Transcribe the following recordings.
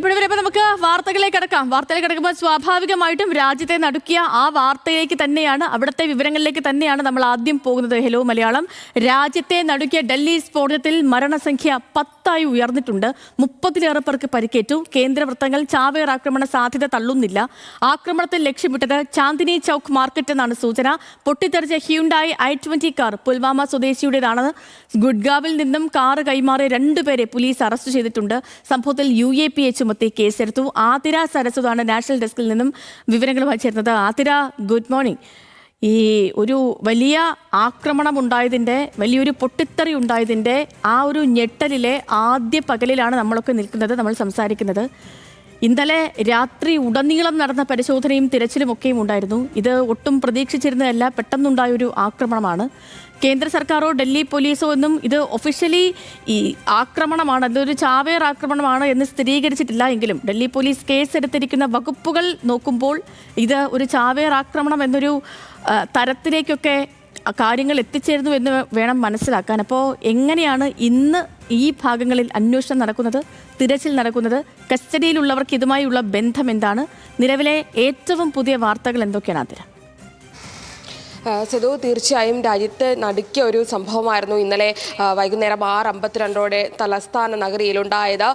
ഇപ്പോഴവരെ വരെ നമുക്ക് വാർത്തകളിലേക്ക് കിടക്കാം. വാർത്തയിലേക്ക് കിടക്കുമ്പോൾ സ്വാഭാവികമായിട്ടും രാജ്യത്തെ നടുക്കിയ ആ വാർത്തയിലേക്ക് തന്നെയാണ് അവിടുത്തെ വിവരങ്ങളിലേക്ക് തന്നെയാണ് നമ്മൾ ആദ്യം പോകുന്നത്. ഹലോ മലയാളം. രാജ്യത്തെ നടുക്കിയ ഡൽഹി സ്ഫോടനത്തിൽ മരണസംഖ്യ പത്തായി ഉയർന്നിട്ടുണ്ട്. മുപ്പതിലേറെ പേർക്ക് പരിക്കേറ്റു. കേന്ദ്ര വൃത്തങ്ങൾ ചാവേർ ആക്രമണ സാധ്യത തള്ളുന്നില്ല. ആക്രമണത്തിൽ ലക്ഷ്യമിട്ടത് ചാന്ദിനി ചൌക്ക് മാർക്കറ്റ് എന്നാണ് സൂചന. പൊട്ടിത്തെറിച്ച Hyundai I twenty car Pulwama സ്വദേശിയുടേതാണ്. ഗുഡ്ഗാവിൽ നിന്നും കാർ കൈമാറിയ രണ്ടുപേരെ പോലീസ് അറസ്റ്റ് ചെയ്തിട്ടുണ്ട്. സംഭവത്തിൽ യു എ പി എ ചുമത്തി കേസെടുത്തു. ആതിര സരസ്വതാണ് നാഷണൽ ഡെസ്കിൽ നിന്നും വിവരങ്ങളുമായി ചേർന്നത് ആതിര ഗുഡ് മോർണിംഗ്. ഈ ഒരു വലിയ ആക്രമണം ഉണ്ടായതിന്റെ വലിയൊരു പൊട്ടിത്തെറി ഉണ്ടായതിന്റെ ആ ഒരു ഞെട്ടലിലെ ആദ്യ പകലിലാണ് നമ്മളൊക്കെ നിൽക്കുന്നത് നമ്മൾ സംസാരിക്കുന്നത്. ഇന്നലെ രാത്രി ഉടനീളം നടന്ന പരിശോധനയും തിരച്ചിലും ഒക്കെയും ഉണ്ടായിരുന്നു. ഇത് ഒട്ടും പ്രതീക്ഷിച്ചിരുന്നതല്ല പെട്ടെന്നുണ്ടായ ഒരു ആക്രമണമാണ്. കേന്ദ്ര സർക്കാരോ ഡൽഹി പോലീസോ ഒന്നും ഇത് ഒഫീഷ്യലി ഈ ആക്രമണമാണ് അതൊരു ചാവേർ ആക്രമണമാണ് എന്ന് സ്ഥിരീകരിച്ചിട്ടില്ല എങ്കിലും ഡൽഹി പോലീസ് കേസ് എടുത്തിരിക്കുന്ന വകുപ്പുകൾ നോക്കുമ്പോൾ ഇത് ഒരു ചാവേർ ആക്രമണം എന്നൊരു തരത്തിലേക്കൊക്കെ കാര്യങ്ങൾ എത്തിച്ചേരുന്നു എന്ന് വേണം മനസ്സിലാക്കാൻ. അപ്പോൾ എങ്ങനെയാണ് ഇന്ന് ഈ ഭാഗങ്ങളിൽ അന്വേഷണം നടക്കുന്നത് തിരച്ചിൽ നടക്കുന്നത്? കസ്റ്റഡിയിലുള്ളവർക്ക് ഇതുമായുള്ള ബന്ധം എന്താണ്? നിലവിലെ ഏറ്റവും പുതിയ വാർത്തകൾ എന്തൊക്കെയാണ് അതിന് ആ, സിധു തീർച്ചയായും രാജ്യത്ത് നടുക്കിയ ഒരു സംഭവമായിരുന്നു ഇന്നലെ വൈകുന്നേരം ആറ് അമ്പത്തിരണ്ടോടെ തലസ്ഥാന നഗരിയിലുണ്ടായത്.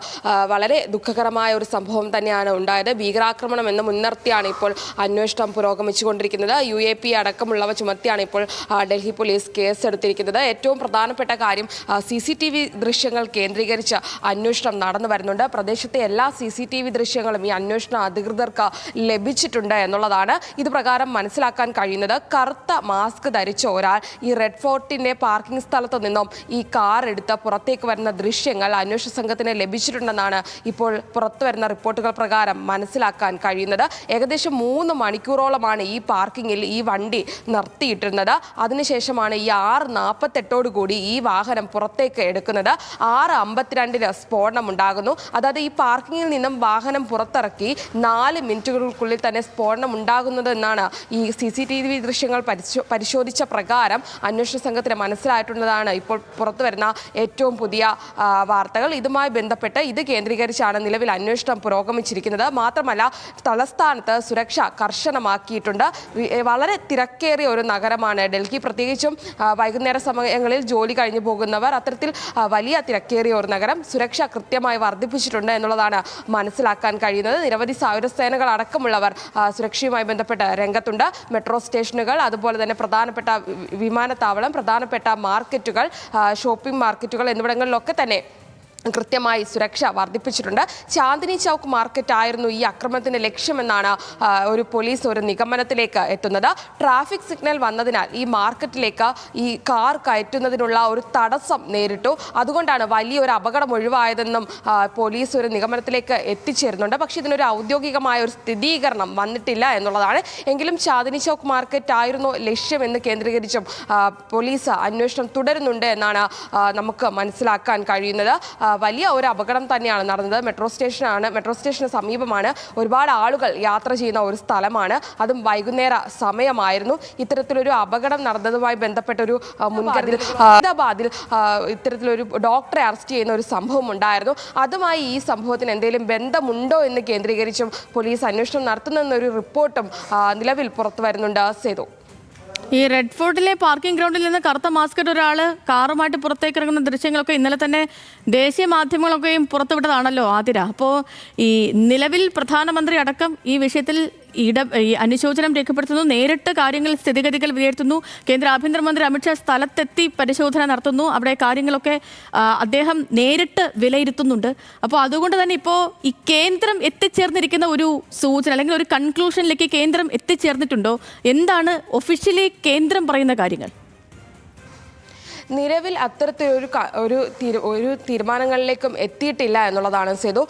വളരെ ദുഃഖകരമായ ഒരു സംഭവം തന്നെയാണ് ഉണ്ടായത്. ഭീകരാക്രമണം എന്ന് മുൻനിർത്തിയാണ് ഇപ്പോൾ അന്വേഷണം പുരോഗമിച്ചുകൊണ്ടിരിക്കുന്നത്. യു എ പി അടക്കമുള്ളവ ചുമത്തിയാണ് ഇപ്പോൾ ഡൽഹി പോലീസ് കേസെടുത്തിരിക്കുന്നത്. ഏറ്റവും പ്രധാനപ്പെട്ട കാര്യം സി സി ടി വി ദൃശ്യങ്ങൾ കേന്ദ്രീകരിച്ച് അന്വേഷണം നടന്നു വരുന്നുണ്ട്. പ്രദേശത്തെ എല്ലാ സി സി ടി വി ദൃശ്യങ്ങളും ഈ അന്വേഷണ അധികൃതർക്ക് ലഭിച്ചിട്ടുണ്ട് എന്നുള്ളതാണ് ഇത് പ്രകാരം മനസ്സിലാക്കാൻ കഴിയുന്നത്. കറുത്ത മാസ്ക് ധരിച്ച ഒരാൾ ഈ റെഡ് ഫോർട്ടിന്റെ പാർക്കിംഗ് സ്ഥലത്ത് നിന്നും ഈ കാർ എടുത്ത് പുറത്തേക്ക് വരുന്ന ദൃശ്യങ്ങൾ അന്വേഷണ സംഘത്തിന് ലഭിച്ചിട്ടുണ്ടെന്നാണ് ഇപ്പോൾ പുറത്തു വരുന്ന റിപ്പോർട്ടുകൾ പ്രകാരം മനസ്സിലാക്കാൻ കഴിയുന്നത്. ഏകദേശം മൂന്ന് മണിക്കൂറോളമാണ് ഈ പാർക്കിങ്ങിൽ ഈ വണ്ടി നിർത്തിയിട്ടിരുന്നത്. അതിനുശേഷമാണ് ഈ ആറ് നാൽപ്പത്തെട്ടോട് കൂടി ഈ വാഹനം പുറത്തേക്ക് എടുക്കുന്നത്. ആറ് അമ്പത്തിരണ്ടിന് സ്ഫോടനം ഉണ്ടാകുന്നു അതായത് ഈ പാർക്കിങ്ങിൽ നിന്നും വാഹനം പുറത്തിറക്കി നാല് മിനിറ്റുകൾക്കുള്ളിൽ തന്നെ സ്ഫോടനം ഉണ്ടാകുന്നത് എന്നാണ് ഈ സി സി ടി വി ദൃശ്യങ്ങൾ പരിശോ പരിശോധിച്ച പ്രകാരം അന്വേഷണ സംഘത്തിന് മനസ്സിലായിട്ടുള്ളതാണ് ഇപ്പോൾ പുറത്തു വരുന്ന ഏറ്റവും പുതിയ വാർത്തകൾ. ഇതുമായി ബന്ധപ്പെട്ട് ഇത് കേന്ദ്രീകരിച്ചാണ് നിലവിൽ അന്വേഷണം പുരോഗമിച്ചിരിക്കുന്നത്. മാത്രമല്ല തലസ്ഥാനത്ത് സുരക്ഷ കർശനമാക്കിയിട്ടുണ്ട്. വളരെ തിരക്കേറിയ ഒരു നഗരമാണ് ഡൽഹി. പ്രത്യേകിച്ചും വൈകുന്നേര സമയങ്ങളിൽ ജോലി കഴിഞ്ഞു പോകുന്നവർ അത്തരത്തിൽ വലിയ തിരക്കേറിയ ഒരു നഗരം സുരക്ഷ കൃത്യമായി വർദ്ധിപ്പിച്ചിട്ടുണ്ട് എന്നുള്ളതാണ് മനസ്സിലാക്കാൻ കഴിയുന്നത്. നിരവധി സായുധസേനകൾ അടക്കമുള്ളവർ ആ, സുരക്ഷയുമായി ബന്ധപ്പെട്ട് രംഗത്തുണ്ട്. മെട്രോ സ്റ്റേഷനുകൾ അതുപോലെ തന്നെ പ്രധാനപ്പെട്ട വിമാനത്താവളം പ്രധാനപ്പെട്ട മാർക്കറ്റുകൾ ഷോപ്പിംഗ് മാർക്കറ്റുകൾ എന്നിവിടങ്ങളിലൊക്കെ തന്നെ കൃത്യമായി സുരക്ഷ വർദ്ധിപ്പിച്ചിട്ടുണ്ട്. ചാന്ദിനി ചൗക്ക് മാർക്കറ്റ് ആയിരുന്നു ഈ ആക്രമണത്തിന്റെ ലക്ഷ്യമെന്നാണ് ഒരു പോലീസ് ഒരു നിഗമനത്തിലേക്ക് എത്തുന്നത്. ട്രാഫിക് സിഗ്നൽ വന്നതിനാൽ ഈ മാർക്കറ്റിലേക്ക് ഈ കാർ കയറ്റുന്നതിനുള്ള ഒരു തടസ്സം നേരിട്ടു. അതുകൊണ്ടാണ് വലിയൊരു അപകടം ഒഴിവായതെന്നും പോലീസ് ഒരു നിഗമനത്തിലേക്ക് എത്തിച്ചേരുന്നുണ്ട്. പക്ഷേ ഇതിനൊരു ഔദ്യോഗികമായ ഒരു സ്ഥിരീകരണം വന്നിട്ടില്ല എന്നുള്ളതാണ്. എങ്കിലും ചാന്ദിനി ചൗക്ക് മാർക്കറ്റ് ആയിരുന്നു ലക്ഷ്യമെന്ന് കേന്ദ്രീകരിച്ചും പോലീസ് അന്വേഷണം തുടരുന്നുണ്ട് എന്നാണ് നമുക്ക് മനസ്സിലാക്കാൻ കഴിയുന്നത്. വലിയ ഒരു അപകടം തന്നെയാണ് നടന്നത്. മെട്രോ സ്റ്റേഷനാണ് മെട്രോ സ്റ്റേഷന് സമീപമാണ് ഒരുപാട് ആളുകൾ യാത്ര ചെയ്യുന്ന ഒരു സ്ഥലമാണ്. അതും വൈകുന്നേര സമയമായിരുന്നു. ഇത്തരത്തിലൊരു അപകടം നടന്നതുമായി ബന്ധപ്പെട്ട ഒരു ആ, മുൻകരുതൽ ആ, ഇത്തരത്തിലൊരു ഡോക്ടറെ അറസ്റ്റ് ചെയ്യുന്ന ഒരു സംഭവം ഉണ്ടായിരുന്നു. അതുമായി ഈ സംഭവത്തിന് എന്തെങ്കിലും ബന്ധമുണ്ടോ എന്ന് കേന്ദ്രീകരിച്ചും പോലീസ് അന്വേഷണം നടത്തുന്നെന്നൊരു റിപ്പോർട്ടും നിലവിൽ പുറത്തു വരുന്നുണ്ട്. സേതു. ഈ റെഡ് ഫോർട്ടിലെ പാർക്കിംഗ് ഗ്രൗണ്ടിൽ നിന്ന് കറുത്ത മാസ്കറ്റ് ഒരാൾ കാറുമായിട്ട് പുറത്തേക്ക് ഇറങ്ങുന്ന ദൃശ്യങ്ങളൊക്കെ ഇന്നലെ തന്നെ ദേശീയ മാധ്യമങ്ങളൊക്കെയും പുറത്തുവിട്ടതാണല്ലോ ആതിര. അപ്പോൾ ഈ നിലവിൽ പ്രധാനമന്ത്രി അടക്കം ഈ വിഷയത്തിൽ ഇട അനുശോചനം രേഖപ്പെടുത്തുന്നു നേരിട്ട് കാര്യങ്ങൾ സ്ഥിതിഗതികൾ വിലയിരുത്തുന്നു. കേന്ദ്ര ആഭ്യന്തരമന്ത്രി അമിത്ഷാ സ്ഥലത്തെത്തി പരിശോധന നടത്തുന്നു. അവിടെ കാര്യങ്ങളൊക്കെ അദ്ദേഹം നേരിട്ട് വിലയിരുത്തുന്നുണ്ട്. അപ്പോൾ അതുകൊണ്ട് തന്നെ ഇപ്പോൾ ഈ കേന്ദ്രം എത്തിച്ചേർന്നിരിക്കുന്ന ഒരു സൂചന അല്ലെങ്കിൽ ഒരു കൺക്ലൂഷനിലേക്ക് കേന്ദ്രം എത്തിച്ചേർന്നിട്ടുണ്ടോ? എന്താണ് ഒഫീഷ്യലി കേന്ദ്രം പറയുന്ന കാര്യങ്ങൾ? നിലവിൽ അത്തരത്തിലൊരു ഒരു ഒരു തീരുമാനങ്ങളിലേക്കും എത്തിയിട്ടില്ല എന്നുള്ളതാണ് സേതു.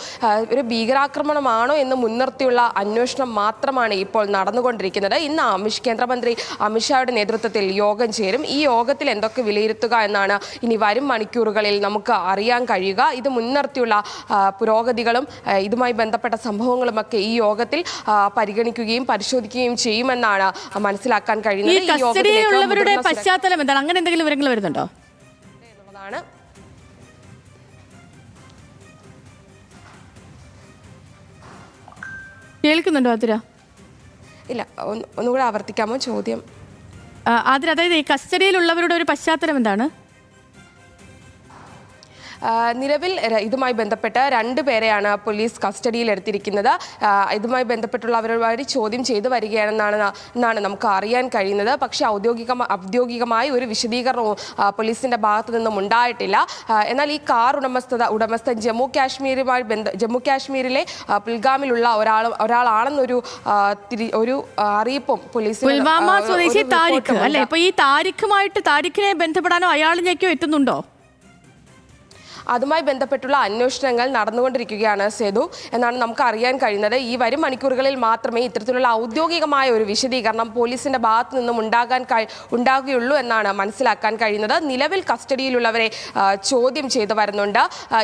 ഒരു ഭീകരാക്രമണമാണോ എന്ന് മുൻനിർത്തിയുള്ള അന്വേഷണം മാത്രമാണ് ഇപ്പോൾ നടന്നുകൊണ്ടിരിക്കുന്നത്. ഇന്ന് അമിഷ് കേന്ദ്രമന്ത്രി അമിത്ഷായുടെ നേതൃത്വത്തിൽ യോഗം ചേരും. ഈ യോഗത്തിൽ എന്തൊക്കെ വിലയിരുത്തുക എന്നാണ് ഇനി വരും മണിക്കൂറുകളിൽ നമുക്ക് അറിയാൻ കഴിയുക. ഇത് മുൻനിർത്തിയുള്ള പുരോഗതികളും ഇതുമായി ബന്ധപ്പെട്ട സംഭവങ്ങളുമൊക്കെ ഈ യോഗത്തിൽ പരിഗണിക്കുകയും പരിശോധിക്കുകയും ചെയ്യുമെന്നാണ് മനസ്സിലാക്കാൻ കഴിയുന്നത്. പശ്ചാത്തലം എന്താണ്? അങ്ങനെ എന്തെങ്കിലും വിവരങ്ങൾ വരുന്നുണ്ടോ? ആണ്. കേൾക്കുന്നുണ്ടോ അതിര ഇല്ല ഒന്നുകൂടെ ആവർത്തിക്കാമോ ചോദ്യം? അതിൽ അതായത് ഈ കസ്റ്റഡിയിലുള്ളവരുടെ ഒരു പശ്ചാത്തലം എന്താണ്? നിലവിൽ ഇതുമായി ബന്ധപ്പെട്ട് രണ്ട് പേരെയാണ് പോലീസ് കസ്റ്റഡിയിൽ എടുത്തിരിക്കുന്നത്. ഇതുമായി ബന്ധപ്പെട്ടുള്ള അവരുമായി ചോദ്യം ചെയ്തു വരികയാണെന്നാണ് എന്നാണ് നമുക്ക് അറിയാൻ കഴിയുന്നത്. പക്ഷേ ഔദ്യോഗിക ഔദ്യോഗികമായി ഒരു വിശദീകരണവും പോലീസിന്റെ പോലീസിന്റെ ഭാഗത്തു നിന്നും ഉണ്ടായിട്ടില്ല. എന്നാൽ ഈ കാർ ഉടമസ്ഥത ഉടമസ്ഥൻ ജമ്മു കാശ്മീരുമായി ബന്ധ ജമ്മു കാശ്മീരിലെ പുൽഗാമിലുള്ള ഒരാൾ ഒരാളാണെന്നൊരു ഒരു അറിയിപ്പും പോലീസ് പുൽവാമ സ്വദേശി താരിഖ്. അല്ലെ. ഇപ്പൊ ഈ താരിഖുമായിട്ട് താരിഖിനെ ബന്ധപ്പെടാനോ അയാളിലേക്കോ എത്തുന്നുണ്ടോ? അതുമായി ബന്ധപ്പെട്ടുള്ള അന്വേഷണങ്ങൾ നടന്നുകൊണ്ടിരിക്കുകയാണ് സേതു. എന്നാണ് നമുക്ക് അറിയാൻ കഴിയുന്നത്. ഈ വരും മണിക്കൂറുകളിൽ മാത്രമേ ഇത്തരത്തിലുള്ള ഔദ്യോഗികമായ ഒരു വിശദീകരണം പോലീസിന്റെ ഭാഗത്തു നിന്നും ഉണ്ടാകാൻ ഉണ്ടാകുകയുള്ളൂ എന്നാണ് മനസ്സിലാക്കാൻ കഴിയുന്നത്. നിലവിൽ കസ്റ്റഡിയിലുള്ളവരെ ചോദ്യം ചെയ്തു വരുന്നുണ്ട്.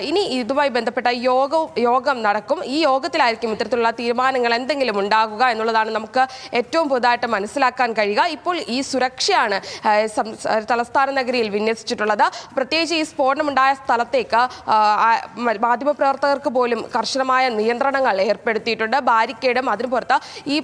ഇനി ഇതുമായി ബന്ധപ്പെട്ട യോഗ യോഗം നടക്കും. ഈ യോഗത്തിലായിരിക്കും ഇത്തരത്തിലുള്ള തീരുമാനങ്ങൾ എന്തെങ്കിലും ഉണ്ടാകുക എന്നുള്ളതാണ് നമുക്ക് ഏറ്റവും പുതുതായിട്ട് മനസ്സിലാക്കാൻ കഴിയുക. ഇപ്പോൾ ഈ സുരക്ഷയാണ് തലസ്ഥാന നഗരിയിൽ വിന്യസിച്ചിട്ടുള്ളത്. പ്രത്യേകിച്ച് ഈ സ്ഫോടനമുണ്ടായ സ്ഥലത്തേക്ക് മ- മാധ്യമപ്രവർത്തകർക്ക് പോലും കർശനമായ നിയന്ത്രണങ്ങൾ ഏർപ്പെടുത്തിയിട്ടുണ്ട്. ബാരിക്കേഡും അതിന് പുറത്ത് ഈ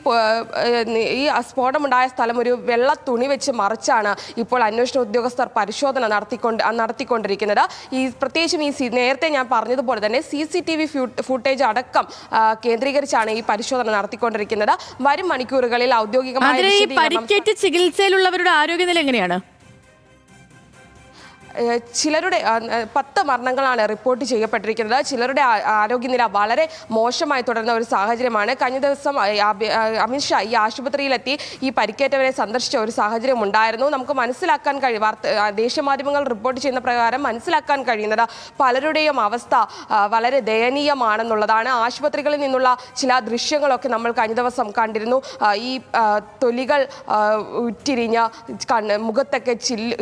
ഈ സ്ഫോടനമുണ്ടായ സ്ഥലം ഒരു വെള്ള തുണി വെച്ച് മറിച്ചാണ് ഇപ്പോൾ അന്വേഷണ ഉദ്യോഗസ്ഥർ പരിശോധന നടത്തിക്കൊണ്ട് നടത്തിക്കൊണ്ടിരിക്കുന്നത്. ഈ പ്രത്യേകിച്ചും ഈ നേരത്തെ ഞാൻ പറഞ്ഞതുപോലെ തന്നെ C C T V footage അടക്കം കേന്ദ്രീകരിച്ചാണ് ഈ പരിശോധന നടത്തിക്കൊണ്ടിരിക്കുന്നത്. വരും മണിക്കൂറുകളിൽ ഔദ്യോഗികമായി പരിക്കേറ്റ് ചികിത്സയിലുള്ളവരുടെ ആരോഗ്യനില എങ്ങനെയാണ്? ചിലരുടെ പത്ത് മരണങ്ങളാണ് റിപ്പോർട്ട് ചെയ്യപ്പെട്ടിരിക്കുന്നത്. ചിലരുടെ ആരോഗ്യനില വളരെ മോശമായി തുടരുന്ന ഒരു സാഹചര്യമാണ്. കഴിഞ്ഞ ദിവസം അമിത്ഷാ ഈ ആശുപത്രിയിലെത്തി ഈ പരിക്കേറ്റവരെ സന്ദർശിച്ച ഒരു സാഹചര്യം ഉണ്ടായിരുന്നു. നമുക്ക് മനസ്സിലാക്കാൻ കഴിയും വാർത്ത ദേശീയ മാധ്യമങ്ങൾ റിപ്പോർട്ട് ചെയ്യുന്ന പ്രകാരം മനസ്സിലാക്കാൻ കഴിയുന്നത് പലരുടെയും അവസ്ഥ വളരെ ദയനീയമാണെന്നുള്ളതാണ്. ആശുപത്രികളിൽ നിന്നുള്ള ചില ദൃശ്യങ്ങളൊക്കെ നമ്മൾ കഴിഞ്ഞ ദിവസം കണ്ടിരുന്നു. ഈ തൊലികൾ ഉറ്റിരിഞ്ഞ കണ്ണ് മുഖത്തൊക്കെ ചില്ല്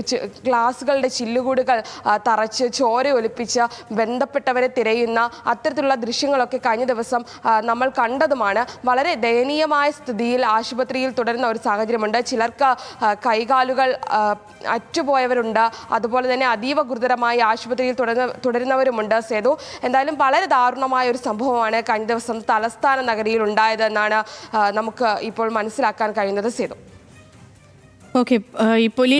ഗ്ലാസുകളുടെ ചില്ലുകൂടുകൾ ആ, തറച്ച് ചോര ഒലിപ്പിച്ച് ബന്ധപ്പെട്ടവരെ തിരയുന്ന അത്തരത്തിലുള്ള ദൃശ്യങ്ങളൊക്കെ കഴിഞ്ഞ ദിവസം നമ്മൾ കണ്ടതുമാണ്. വളരെ ദയനീയമായ സ്ഥിതിയിൽ ആശുപത്രിയിൽ തുടരുന്ന ഒരു സാഹചര്യമുണ്ട്. ചിലർക്ക് കൈകാലുകൾ അറ്റുപോയവരുണ്ട്. അതുപോലെ തന്നെ അതീവ ഗുരുതരമായി ആശുപത്രിയിൽ തുടരുന്ന തുടരുന്നവരുമുണ്ട്. സേതു എന്തായാലും വളരെ ദാരുണമായ ഒരു സംഭവമാണ് കഴിഞ്ഞ ദിവസം തലസ്ഥാന നഗരിയിൽ ഉണ്ടായതെന്നാണ് നമുക്ക് ഇപ്പോൾ മനസ്സിലാക്കാൻ കഴിയുന്നത്. സേതു. ഓക്കെ ഈ പോലീസ്